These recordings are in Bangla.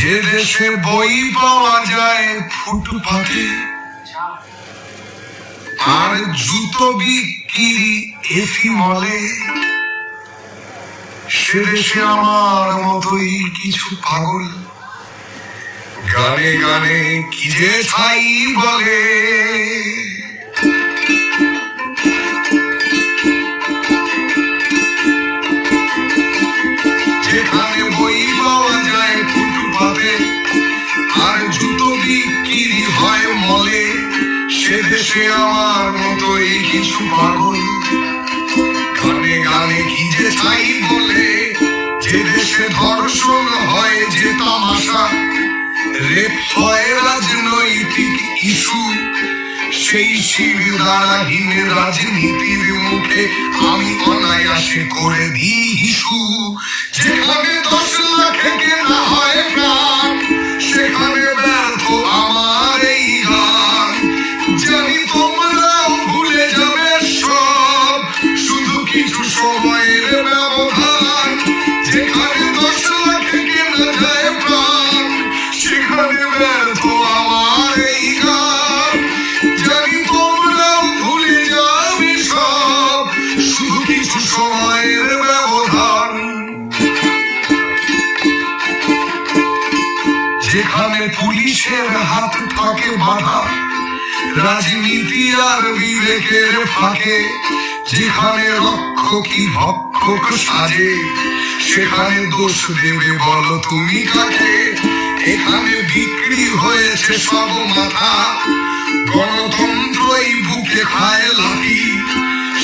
যে দেশে বই পাওয়া যায় ফুটপাতে আর জুতো বিক্রি এফি মলে। সে দেশে আমার মতোই কিছু পাগল। গানে গানে কি যে ছাই বলে। সে দেশে আমার মতোই কিছু পাগল। গানে গানে কি যে চাই বলে যে দেশে ধর্ষণ হয় যে তামাশা, রেপ হয় রাজনৈতিক ইস্যু, সেই শিরদারাহীন রাজনীতির মুখে আমি অনায়াসে করে দিই হিসু। যেখানে দশ লাখে কেনা হয় প্রাণ যেখানে পুলিশের হাত থাকে বাধা, রাজনীতি আর বিবেকের ফাঁকে, যেখানে রক্ষকই ভক্ষক সাজে, সেখানে দোষ দেবে বলো তুমি কাকে? এখানে বিক্রি হয়েছে সব মাথা, গণতন্ত্রই বুকে খায় লাঠি,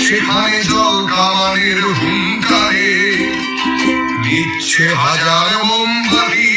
সেখানে জল কামানের হুঙ্কারে নিচ্ছে হাজার মোমবাতি।